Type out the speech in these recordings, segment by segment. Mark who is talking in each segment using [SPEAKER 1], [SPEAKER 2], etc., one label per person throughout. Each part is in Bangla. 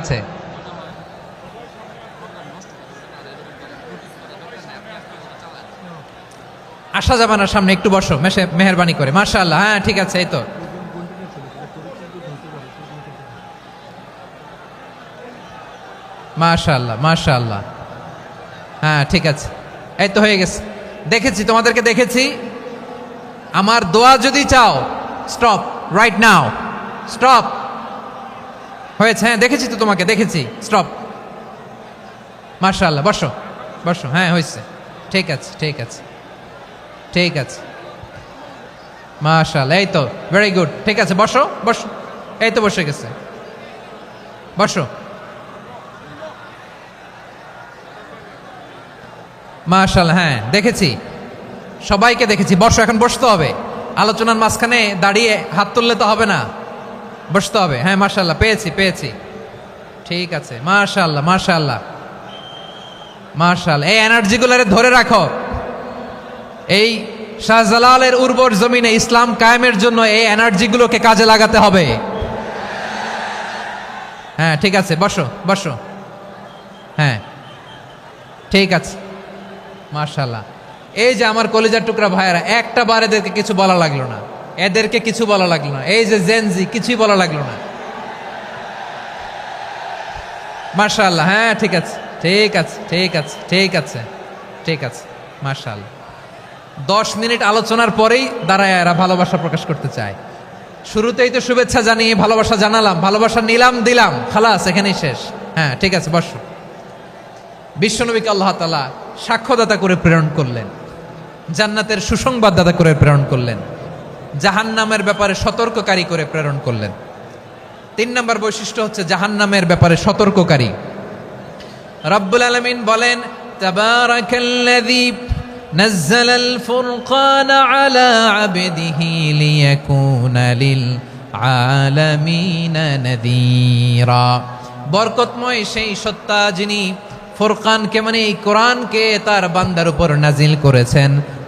[SPEAKER 1] আছে। যাবে না সামনে, একটু বসো মেহরবানি করে। মার্শাল্লাহ হ্যাঁ ঠিক আছে, এই তো। মাশাল্লাহ মাশাল্লাহ হ্যাঁ ঠিক আছে। এই তো হয়ে গেছে। দেখেছি, তোমাদেরকে দেখেছি। আমার দোয়া যদি চাও স্টপ রাইট নাও স্টপ হয়েছে হ্যাঁ দেখেছি তো তোমাকে, দেখেছি। স্টপ মার্শাল্লাহ বসো বসো হ্যাঁ হয়েছে। ঠিক আছে ঠিক আছে ঠিক আছে। মার্শাল্লাহ এই তো ভেরি গুড ঠিক আছে, বসো বসো, এই তো বসে গেছে। বসো। মার্শাল্লাহ হ্যাঁ দেখেছি। সবাইকে দেখেছি, বসো, এখন বসতে হবে। আলোচনার মাঝখানে দাঁড়িয়ে হাত তুললে তো হবে না। বসতে হবে। হ্যাঁ মার্শাল্লাহ পেয়েছি পেয়েছি। ঠিক আছে মার্শাল্লাহ মার্শাল্লাহ মার্শাল এই এনার্জিগুলোরে ধরে রাখো। এই শাহজালালের উর্বর জমিনে ইসলাম কায়েমের জন্য এই এনার্জিগুলোকে কাজে লাগাতে হবে। হ্যাঁ ঠিক আছে, বসো বসো। হ্যাঁ ঠিক আছে মার্শাল্লাহ এই যে আমার কলেজার টুকরা ভাইয়েরা, একটা বার এদেরকে কিছু বলা লাগল না। এদেরকে কিছু বলা লাগল না। এই যে জেনজি কিছুই বলা লাগল না। মার্শাল্লাহ হ্যাঁ ঠিক আছে ঠিক আছে ঠিক আছে ঠিক আছে ঠিক আছে মার্শাল্লাহ দশ মিনিট আলোচনার পরেই দাঁড়ায় এরা ভালোবাসা প্রকাশ করতে চায়। শুরুতেই তো শুভেচ্ছা জানিয়ে ভালোবাসা জানালাম, ভালোবাসা নিলাম, দিলাম, খালাস, এখানেই শেষ। হ্যাঁ ঠিক আছে, বসো। বিশ্বনবীকে আল্লাহ তালা সাক্ষ্যদাতা করে প্রেরণ করলেন, জান্নাতের সুসংবাদদাতা করে প্রেরণ করলেন। জাহান্নামের ব্যাপারে সতর্ককারী করে প্রেরণ করলেন তিন নম্বর বৈশিষ্ট্য হচ্ছে জাহান্নামের ব্যাপারে সতর্ককারী রব্বুল আলমিন বলেন তাবারাকাল্লাযী نزل الفرقان على عبده ليكون للعالمين نذيرا বরকতময় সেই সত্তা যিনি ফুরকানকে মানে এই কোরআনকে তার বান্দার উপর নাজিল করেছেন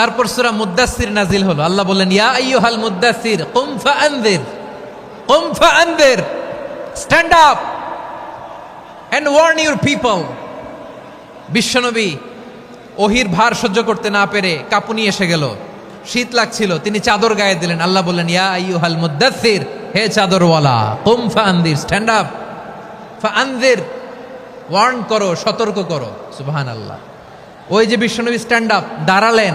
[SPEAKER 1] তারপর সুরা মুদ্দাসির নাজিল হলো। আল্লাহ বললেন, ইয়া আইয়ুহাল মুদ্দাসির কুম ফাআনযির কুম ফাআনযির stand up and warn your people. বিশ্বনবী ওহির ভার সহ্য করতে না পেরে কাপুনি এসে গেল। শীত লাগছিল, তিনি চাদর গায়ে দিলেন। আল্লাহ বললেন, ইয়া আইয়ুহাল মুদ্দাসির হে চাদরওয়ালা, কুম ফাআনদির, স্ট্যান্ড আপ ফা ফাআনদির, ওয়ার্ন করো, সতর্ক করো। সুবহানাল্লাহ। ওই যে বিশ্বনবী স্ট্যান্ড আপ, দাঁড়ালেন।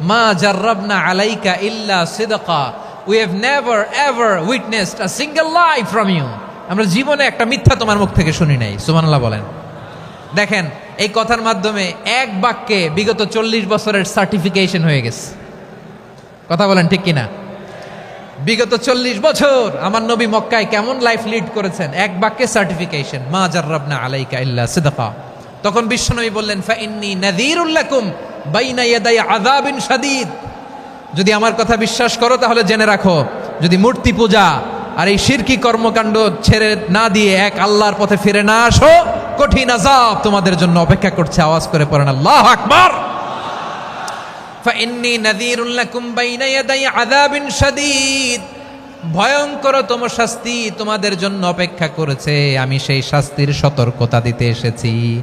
[SPEAKER 1] মা জার্রাবনা আলাইকা ইল্লা সিদকা। We have never ever witnessed a single life from you আমরা জীবনে একটা মিথ্যা তোমার মুখ থেকে শুনি নাই, সুবহানাল্লাহ বলেন। দেখেন, এই কথার মাধ্যমে এক বাক্যে বিগত চল্লিশ বছরের সার্টিফিকেশন হয়ে গেছে। কথা বলেন ঠিক কিনা? বিগত চল্লিশ বছর আমার নবী মক্কায় কেমন লাইফ লিড করেছেন? এক বাক্যে সার্টিফিকেশন মা জার্রাবনা আলাইকা ইল্লা সিদকা। তখন বিশ্বনবী বললেন ফাইন্নি নাযীরুল্লাকুম শাদীদ। যদি আমার কথা বিশ্বাস করো, তাহলে জেনে রাখো, যদি মূর্তি পূজা আর এই শিরকি কর্মকাণ্ড ছেড়ে না দিয়ে এক আল্লাহর পথে ফিরে না আসো, কঠিন আযাব তোমাদের জন্য অপেক্ষা করছে। আওয়াজ করে পড়েন, আল্লাহ আকবার! ফাইন্নি নাযীরুল্লাকুম বাইনা ইয়াদাই আযাবিন শাদীদ। ভয়ঙ্কর তম শাস্তি তোমাদের জন্য অপেক্ষা করেছে। আমি সেই শাস্তির সতর্কতা দিতে এসেছি।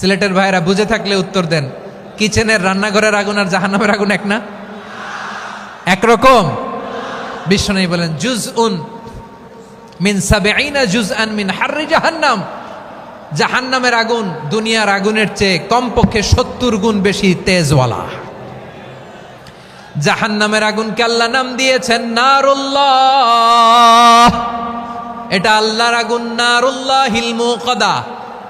[SPEAKER 1] সিলেটের ভাইরা বুঝে থাকলে উত্তর দেন। কিচেনের রান্নাঘরের আগুন আর জাহান্নামের আগুন এক না? একরকম। বিশ্বনবী বলেন জুজ উন মিন সাবেইনা জুজ আন মিন হার্রি জাহান্নাম। জাহান্নামের আগুন দুনিয়ার আগুনের চেয়ে কমপক্ষে সত্তর গুণ বেশি তেজওয়ালা। জাহান্নামের আগুনকে আল্লাহ নাম দিয়েছেন নারুল্লাহ। এটা আল্লাহর আগুন নারুল্লাহ হিলমু কদা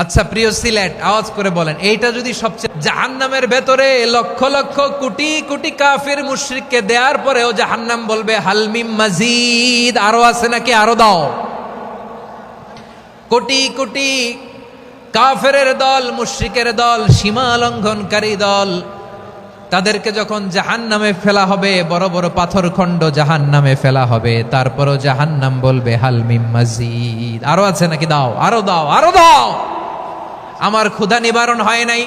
[SPEAKER 1] আচ্ছা প্রিয় সিলেট, আওয়াজ করে বলেন, এইটা যদি সবচেয়ে জাহান্নামের ভেতরে লক্ষ লক্ষ কোটি কোটি কাফির মুশরিককে দেওয়ার পরেও জাহান্নাম বলবে হালমিম মাজিদ। আরও আছে নাকি? আরও দাও। কোটি কোটি কাফেরের দল, মুশরিকের দল, সীমা লঙ্ঘনকারী দল, তাদেরকে যখন জাহান নামে ফেলা হবে, বড় বড় পাথর খণ্ড জাহান নামে ফেলা হবে, তারপরও জাহান নাম বলবে হালমিম মাজিদ। আরও আছে নাকি? দাও, আরও দাও আরও দাও। আমার ক্ষুধা নিবারণ হয় নাই।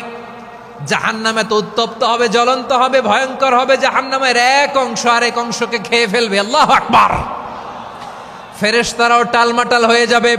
[SPEAKER 1] জাহান্নামে তো উত্তপ্ত হবে, জ্বলন্ত হবে, ভয়ঙ্কর হবে, জাহান্নামের এক অংশ আর এক অংশকে খেয়ে ফেলবে। আল্লাহ আকবার। ফেরেশতারাও টালমাটাল হয়ে যাবে।